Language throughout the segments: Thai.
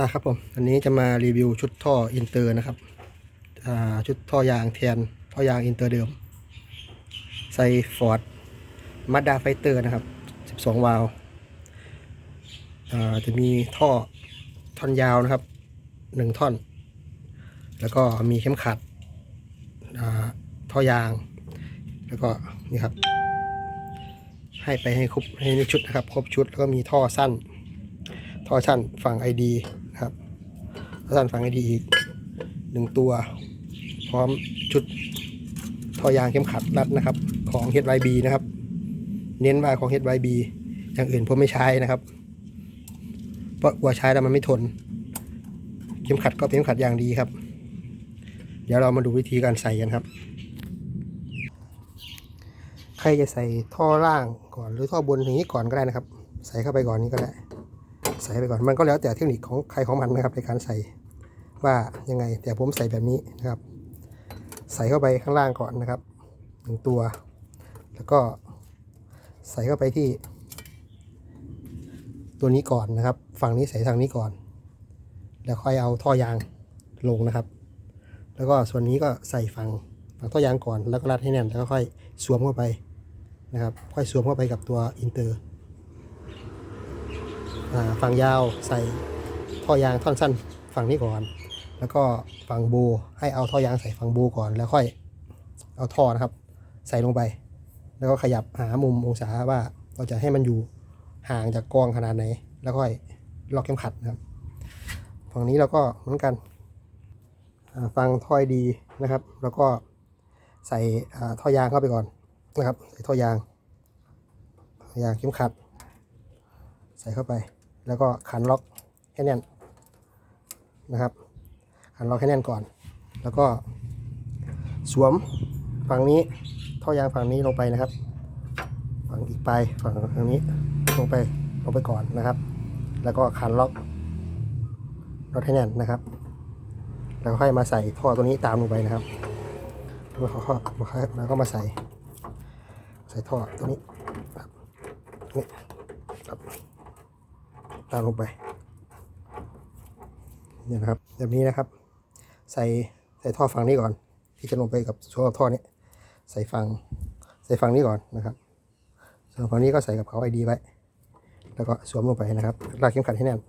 มาครับผมอันนี้จะมารีวิวชุดท่ออินเตอร์นะครับชุดท่อยางแทนท่อยางอินเตอร์เดิมใส่ฟอร์ดมาด้าไฟเตอร์นะครับ 12 วาล์วจะมีท่อท่อนยาวนะครับ 1 ท่อน แล้วก็มีเข็มขัดท่อยาง แล้วก็นี่ครับ ให้ไปให้ครบให้ในชุดนะครับ ครบชุดแล้วก็มีท่อสั้น ท่อชั้นฝั่ง ID นะครับท่อชั้นฝั่ง ID อีกหนึ่งตัว พร้อมชุดท่อยางเข้มขัดรัดนะครับ ของ HYB นะครับ เน้นว่าของ HYB อย่างอื่นผมไม่ใช้นะครับ เพราะกลัวใช้แล้วมันไม่ทน เข็มขัดก็เป็นเข็มขัดอย่างดีครับ เดี๋ยวเรามาดูวิธีการใส่กันครับ ใครจะใส่ท่อล่างก่อนหรือท่อบนอย่างนี้ก่อนก็ได้นะครับ ใส่เข้าไปก่อนนี้ก็ได้ ใส่ไปก่อนมันก็แล้วแต่เทคนิคของใครของมันนะครับในการใส่ว่ายังไง แต่ผมใส่แบบนี้นะครับ ใส่เข้าไปข้างล่างก่อนนะครับหนึ่งตัว แล้วก็ใส่เข้าไปที่ ตัวนี้ก่อนนะครับ ฝั่งนี้ใส่ทางนี้ก่อน แล้วค่อยเอาท่อยางลงนะครับ แล้วก็ส่วนนี้ก็ใส่ฝั่งฝั่งท่อยางก่อนแล้วก็รัดให้แน่นแล้วก็ค่อยสวมเข้าไปนะครับ ค่อยสวมเข้าไปกับตัวอินเตอร์ ฝั่งยาวใส่ท่อยางท่อนสั้นฝั่งนี้ก่อน แล้วก็ฝั่งบูให้เอาท่อยางใส่ฝั่งบูก่อน แล้วค่อยเอาท่อนะครับ ใส่ลงไป แล้วก็ขยับหามุมองศาว่าเราจะให้มันอยู่ห่างจากกองขนาดไหน แล้วค่อยล็อกเข็มขัดนะครับ ฝั่งนี้เราก็เหมือนกันอ่าฟังท่อยดีนะครับ แล้วก็ใส่ท่อยางเข้าไปก่อนนะครับ ใส่ท่อยางอยางเข็มขัด ใส่เข้าไป แล้วก็ขันล็อกให้แน่นนะครับ ขันล็อกให้แน่นก่อน แล้วก็สวมฝั่งนี้ท่อยางฝั่งนี้ลงไปนะครับ ฝั่งอีกปลายฝั่งทางนี้ลงไปลงไปก่อนนะครับ แล้วก็ขันล็อกล็อกให้แน่นนะครับ แล้วค่อยมาใส่ท่อตัวนี้ตามลงไปนะครับแล้วก็แล้วก็มาใส่ ใส่ท่อตัวนี้ครับนี่ครับามลงไปเนี่ยนะครับ แบบนี้นะครับ ใส่ใส่ท่อฝั่งนี้ก่อน ที่จะลงไปกับช่วงท่อนี้ใส่ฝั่งใส่ฝั่งนี้ก่อนนะครับ ส่วนฝั่งนี้ก็ใส่กับเขาไอดีไว้ แล้วก็สวมลงไปนะครับลากเข็มขัดให้แน่น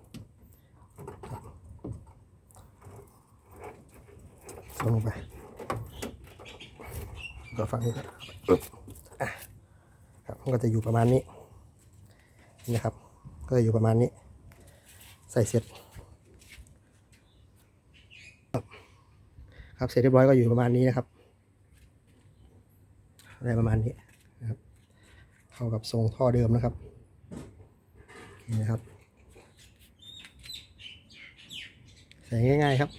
สวมลงไปก็ฝั่งนี้ก็ปึ๊บอะครับมันก็จะอยู่ประมาณนี้นะครับ ก็จะอยู่ประมาณนี้ ใส่เสร็จ ครับเสร็จเรียบร้อยก็อยู่ประมาณนี้นะครับอะไรประมาณนี้นะครับเข้ากับทรงท่อเดิมนะครับนี่นะครับใส่ง่าย ๆ ครับ